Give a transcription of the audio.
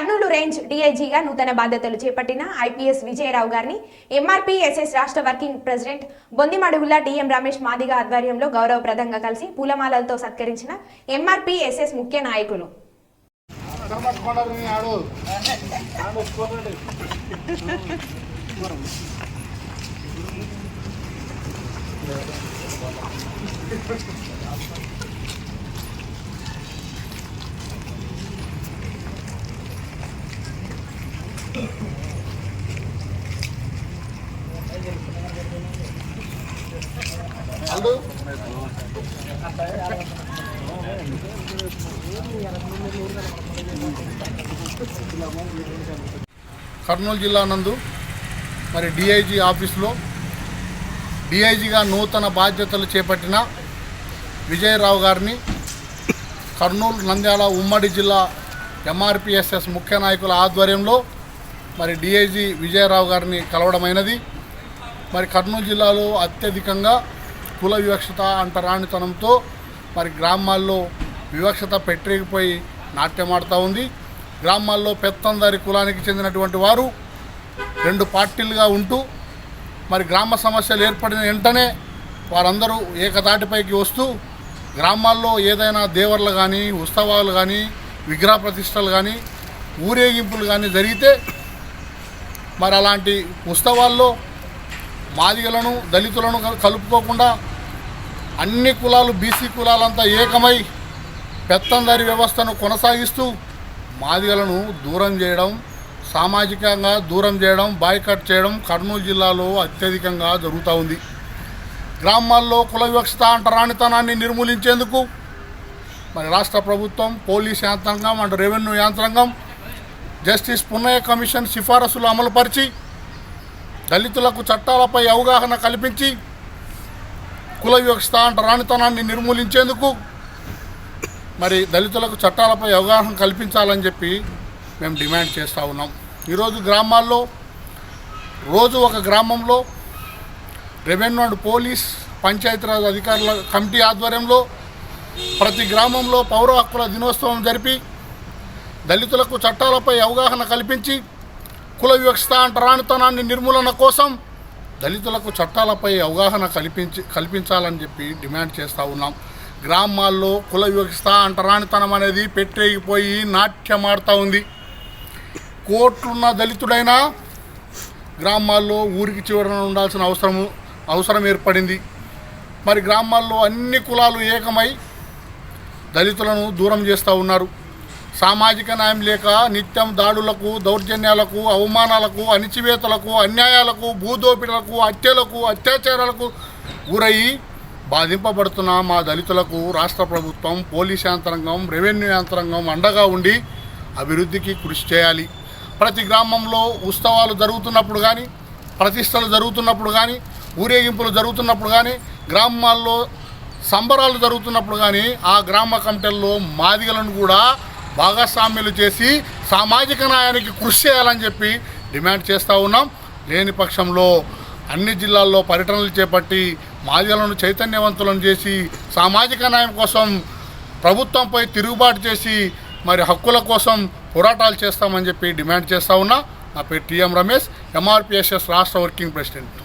Kurnool range డీఐజీగా నూతన బాధ్యతలు చేపట్టిన ఐపీఎస్ విజయరావు గారిని ఎంఆర్పీఎస్ఎస్ రాష్ట్ర working president Bondimadugula DM Ramesh Madiga ఆధ్వర్యంలో గౌరవప్రదంగా కలిసి పూలమాలలతో సత్కరించిన ఎంఆర్పీఎస్ఎస్ ముఖ్య నాయకులు. కర్నూలు జిల్లా నందు మరి డిఐజీ ఆఫీసులో డిఐజీగా నూతన బాధ్యతలు చేపట్టిన విజయరావు గారిని కర్నూలు నంద్యాల ఉమ్మడి జిల్లా ఎంఆర్పిఎస్ఎస్ ముఖ్య నాయకుల ఆధ్వర్యంలో మరి డిఐజీ విజయరావు గారిని కలవడమైనది. మరి కర్నూలు జిల్లాలో అత్యధికంగా కుల వివక్షత అంటరానితనంతో మరి గ్రామాల్లో వివక్షత పెట్టేగిపోయి నాట్యమాడుతూ ఉంది. గ్రామాల్లో పెత్తందరి కులానికి చెందినటువంటి వారు రెండు పార్టీలుగా ఉంటూ మరి గ్రామ సమస్యలు ఏర్పడిన వెంటనే వారందరూ ఏకతాటిపైకి వస్తూ గ్రామాల్లో ఏదైనా దేవర్లు కానీ ఉత్సవాలు కానీ విగ్రహ ప్రతిష్టలు కానీ ఊరేగింపులు కానీ జరిగితే మరి అలాంటి ఉత్సవాల్లో మాదిగలను దళితులను కలుపుకోకుండా అన్ని కులాలు బీసీ కులాలంతా ఏకమై పెత్తందారి వ్యవస్థను కొనసాగిస్తూ మాదిగలను దూరం చేయడం సామాజికంగా దూరం చేయడం బాయ్కట్ చేయడం కర్నూలు జిల్లాలో అత్యధికంగా జరుగుతూ ఉంది. గ్రామాల్లో కుల వివక్షత అంటరానితనాన్ని నిర్మూలించేందుకు మరి రాష్ట్ర ప్రభుత్వం పోలీస్ యంత్రాంగం అండ్ రెవెన్యూ యంత్రాంగం జస్టిస్ పున్నయ్య కమిషన్ సిఫారసులు అమలుపరిచి దళితులకు చట్టాలపై అవగాహన కల్పించి కుల వివక్ష రాణితనాన్ని నిర్మూలించేందుకు మరి దళితులకు చట్టాలపై అవగాహన కల్పించాలని చెప్పి మేము డిమాండ్ చేస్తూ ఉన్నాం. ఈరోజు గ్రామాల్లో రోజు ఒక గ్రామంలో రెవెన్యూ అండ్ పోలీస్ పంచాయతీరాజ్ అధికారుల కమిటీ ఆధ్వర్యంలో ప్రతి గ్రామంలో పౌర హక్కుల దినోత్సవం జరిపి దళితులకు చట్టాలపై అవగాహన కల్పించి కుల వివక్షత అంటరానితనాన్ని నిర్మూలన కోసం దళితులకు చట్టాలపై అవగాహన కల్పించి కల్పించాలని చెప్పి డిమాండ్ చేస్తూ ఉన్నాం. గ్రామాల్లో కుల వివక్షత అంటరానితనం అనేది పెట్టేగిపోయి నాట్యమాడుతూ ఉంది. కోట్లున్న దళితుడైనా గ్రామాల్లో ఊరికి చివరన ఉండాల్సిన అవసరము అవసరం ఏర్పడింది. మరి గ్రామాల్లో అన్ని కులాలు ఏకమై దళితులను దూరం చేస్తూ ఉన్నారు. సామాజిక న్యాయం లేక నిత్యం దాడులకు దౌర్జన్యాలకు అవమానాలకు అణిచివేతలకు అన్యాయాలకు భూదోపిడలకు హత్యలకు అత్యాచారాలకు గురయ్యి బాధింపబడుతున్న మా దళితులకు రాష్ట్ర ప్రభుత్వం పోలీస్ యంత్రాంగం రెవెన్యూ యంత్రాంగం అండగా ఉండి అభివృద్ధికి కృషి చేయాలి. ప్రతి గ్రామంలో ఉత్సవాలు జరుగుతున్నప్పుడు కానీ ప్రతిష్టలు జరుగుతున్నప్పుడు కానీ ఊరేగింపులు జరుగుతున్నప్పుడు కానీ గ్రామాల్లో సంబరాలు జరుగుతున్నప్పుడు కానీ ఆ గ్రామ కమిటీల్లో మాదిగలను కూడా భాగస్వామ్యులు చేసి సామాజిక న్యాయానికి కృషి చేయాలని చెప్పి డిమాండ్ చేస్తూ ఉన్నాం. లేని పక్షంలో అన్ని జిల్లాల్లో పర్యటనలు చేపట్టి మాదిలను చైతన్యవంతులను చేసి సామాజిక న్యాయం కోసం ప్రభుత్వంపై తిరుగుబాటు చేసి మరి హక్కుల కోసం పోరాటాలు చేస్తామని చెప్పి డిమాండ్ చేస్తూ ఉన్నా. నా పేరు టీఎం రమేష్ ఎంఆర్పిఎస్ఎస్ రాష్ట్ర వర్కింగ్ ప్రెసిడెంట్.